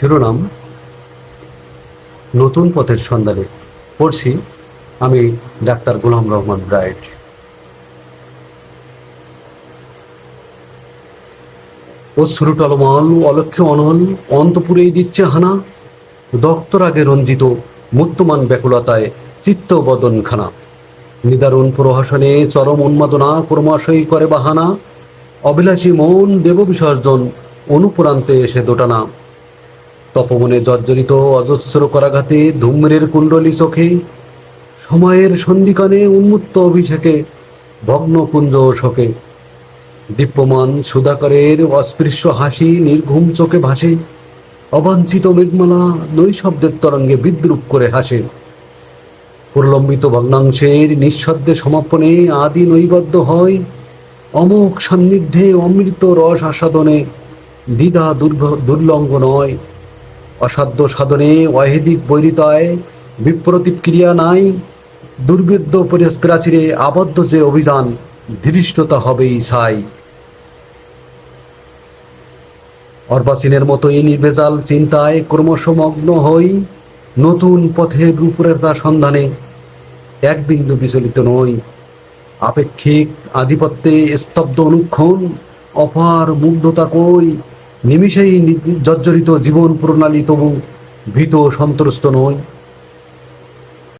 শিরোনাম, নতুন পথের সন্ধানে পড়ছি আমি ডাক্তার গোলাম রহমান ব্রাইট অশ্রু টলমল অলক্ষ্য অনল, অন্তপুরেই দিচ্ছে হানা। দক্তরাগে রঞ্জিত মুক্তমান ব্যাকুলতায় চিত্ত বদনখানা। নিদারুণ প্রহসনে চরম উন্মাদনা ক্রমাশই করে বাহানা। অভিলাষী মন দেব বিসর্জন অনুপ্রান্তে এসে দোটানা। তপমনে জর্জরিত অজস্র করাঘাতে ধূম্রের কুণ্ডলী চোখে, সময়ের সন্ধিকানে উন্মুক্ত অভিষেকে ভগ্ন কুঞ্জ শোকে। দীপ্যমান সুধাকরের অস্পৃশ্য হাসি নির্ঘুম চোখে ভাসে, অবাঞ্ছিত মেঘমালা নৈশব্দের তরঙ্গে বিদ্রুপ করে হাসে। প্রলম্বিত ভগ্নাংশের নিঃশব্দে সমাপনে আদি নৈবদ্য হয় অমোক সান্নিধ্যে অমৃত রস আস্বাদনে, দ্বিধা দুর্লঙ্ঘ নয়। অসাধ্য সাধনে অহেদিক বৈরিতায় বিপ্রতিক্রিয়া নাই দুর্বেদ্য পরি- প্রাচীরে আবদ্ধ যে অভিযান, ধৃষ্টতা হবেই ছাই মতো এই নির্ভেজাল চিন্তায় ক্রমশমগ্ন হই, নতুন পথের রূপরেতার সন্ধানে এক বিন্দু বিচলিত নই। আপেক্ষিক আধিপত্যে স্তব্ধ অনুক্ষণ, অপার মুগ্ধতা কই? নিমিষেই জর্জরিত জীবন প্রণালী তবু ভীত সন্ত্রস্ত নয়।